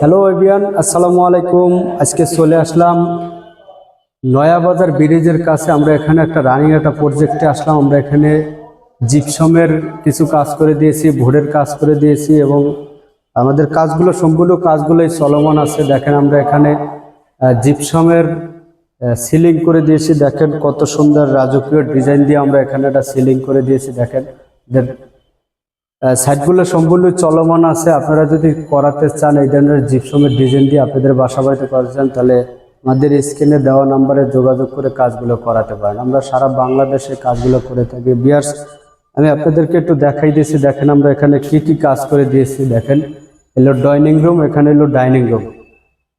Hello avian আসসালামু আলাইকুম আজকে চলে আসলাম নয়াবাজার ব্রিজের কাছে। আমরা এখানে একটা রানিং একটা প্রজেক্টে আসলাম। আমরা এখানে জিপসমের কিছু কাজ করে দিয়েছি, ভোরের কাজ করে দিয়েছি এবং আমাদের কাজগুলো, সম্পূর্ণ কাজগুলোই চলমান আছে। দেখেন, আমরা এখানে জিপসমের সিলিং করে দিয়েছি। দেখেন কত সুন্দর রাজকীয় ডিজাইন দিয়ে আমরা এখানে একটা সিলিং করে দিয়েছি। দেখেন সাইটগুলো সম্পূর্ণ চলমান আছে। আপনারা যদি করাতে চান এই ধরনের জিপসমের ডিজাইন দিয়ে আপনাদের বাসা বাড়িতে করাতে চান তাহলে আমাদের স্ক্রিনে দেওয়া নাম্বারে যোগাযোগ করে কাজগুলো করাতে পারেন। আমরা সারা বাংলাদেশে কাজগুলো করে থাকি। বিয়ার্স, আমি আপনাদেরকে একটু দেখাই দিয়েছি। দেখেন আমরা এখানে কি কি কাজ করে দিয়েছি। দেখেন, এলো ডাইনিং রুম এখানে এলো ডাইনিং রুম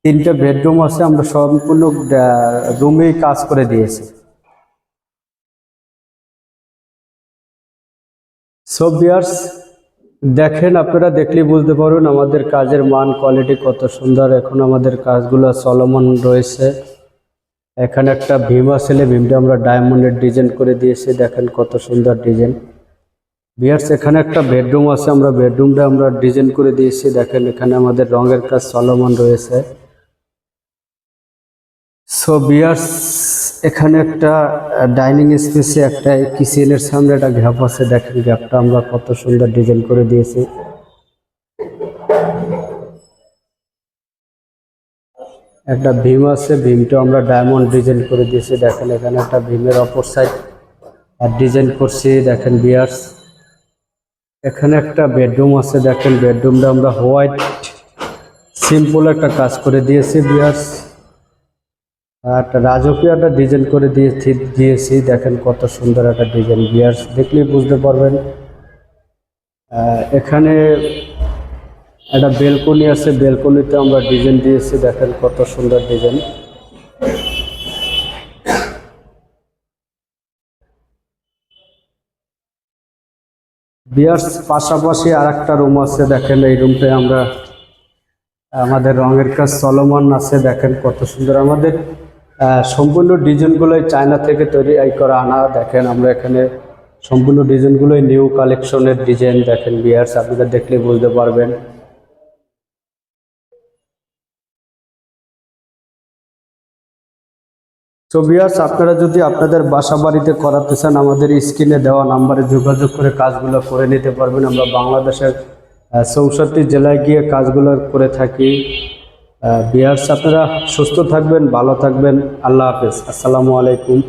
তিনটে বেডরুম আছে। আমরা সম্পূর্ণ রুমেই কাজ করে দিয়েছি। সো বিয়ার্স দেখেন, আপনারা দেখলেই বুঝতে পারবেন আমাদের কাজের মান কোয়ালিটি কত সুন্দর। এখন আমাদের কাজগুলো চলমান রয়েছে। এখানে একটা ভীম আসলে ভীমটা আমরা ডায়মন্ডের ডিজাইন করে দিয়েছি। দেখেন কত সুন্দর ডিজাইন বিয়ার্স এখানে একটা বেডরুম আছে, আমরা বেডরুমটা আমরা ডিজাইন করে দিয়েছি। দেখেন, এখানে আমাদের রঙের কাজ চলমান রয়েছে। সো বিয়ার্স এখানে একটা ডাইনিং স্পেসে একটা কিচেনের সামনে একটা গ্যাপ আছে। দেখেন গ্যাপটা আমরা কত সুন্দর ডিজাইন করে দিয়েছি। একটা ভীম আছে, ভীমটা আমরা ডায়মন্ড ডিজাইন করে দিয়েছি। দেখেন এখানে একটা ভীমের অপর সাইড আর ডিজাইন করছি। দেখেন বিয়ার্স এখানে একটা বেডরুম আছে। দেখেন বেডরুমটা আমরা হোয়াইট সিম্পল একটা কাজ করে দিয়েছি বিয়ার্স একটা রাজকীয় একটা ডিজাইন করে দিয়েছি দিয়েছি। দেখেন কত সুন্দর একটা ডিজাইন বিয়ার্স দেখলেই বুঝতে পারবেন। এখানে একটা বেলকনি আছে। বেলকনিতে আমরা ডিজাইন দিয়েছি। দেখেন কত সুন্দর ডিজাইন বিয়ার্স পাশাপাশি আর একটা রুম আছে। দেখেন এই রুমটায় আমরা, আমাদের রঙের কাজ চলমান আছে। দেখেন কত সুন্দর। আমাদের সম্পূর্ণ ডিজাইনগুলোই চায়না থেকে তৈরি এই করা আনা। দেখেন আমরা এখানে সম্পূর্ণ ডিজাইনগুলোই নিউ কালেকশনের ডিজাইন দেখেন বিয়ার্স আপনারা দেখলে বুঝতে পারবেন। তো বিয়ার্স, আপনারা যদি আপনাদের বাসা বাড়িতে করাতে চান, আমাদের স্ক্রিনে দেওয়া নাম্বারে যোগাযোগ করে কাজগুলো করে নিতে পারবেন। আমরা বাংলাদেশের চৌষট্টি জেলায় গিয়ে কাজগুলো করে থাকি। বিয়ার্স আপনারা সুস্থ থাকবেন ভালো থাকবেন। আল্লাহ হাফেজ। আসসালামু আলাইকুম।